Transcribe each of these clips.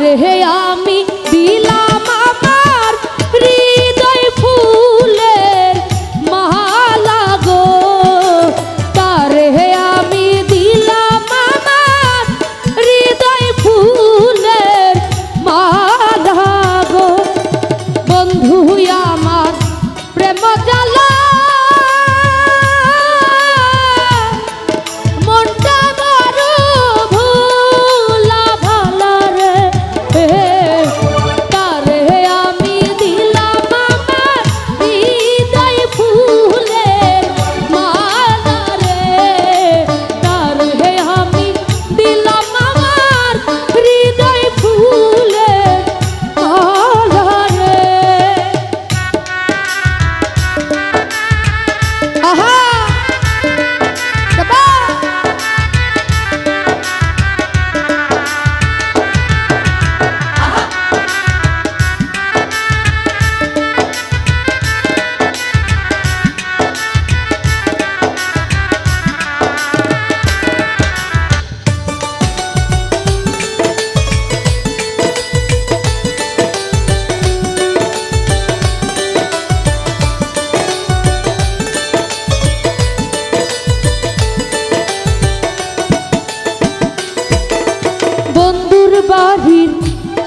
রে আমি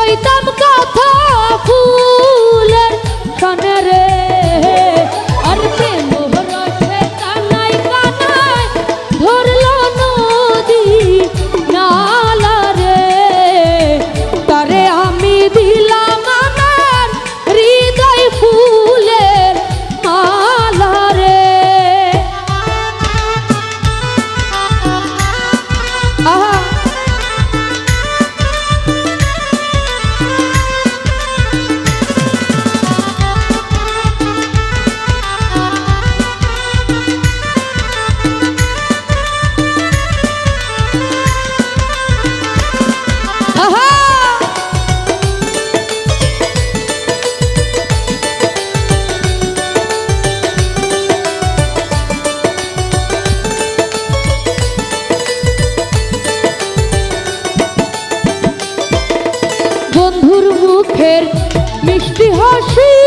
কইতাম কথা ফুলের কানে মিষ্টি হাসি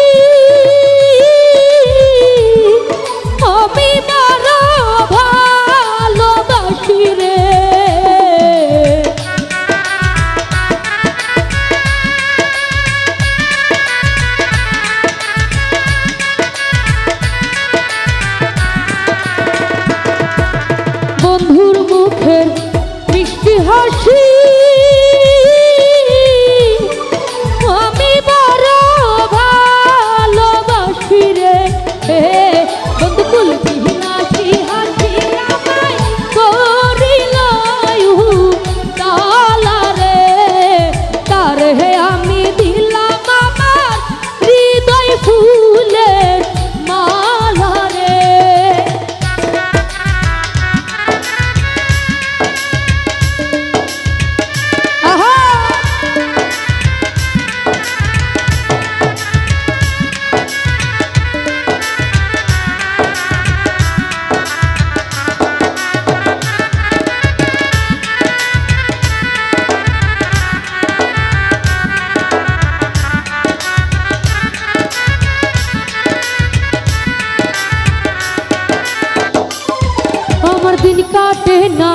কাটে না।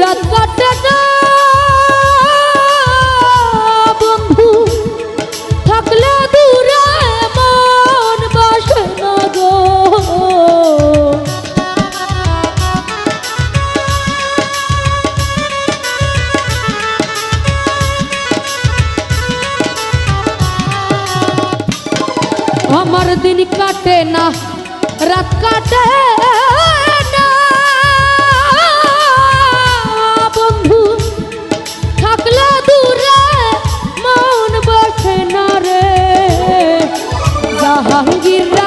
রাত কাটে না। বন্ধু, থাকলে দূরে মন বাসে না গো। আমার দিন কাটে না, রাত কাটে Corre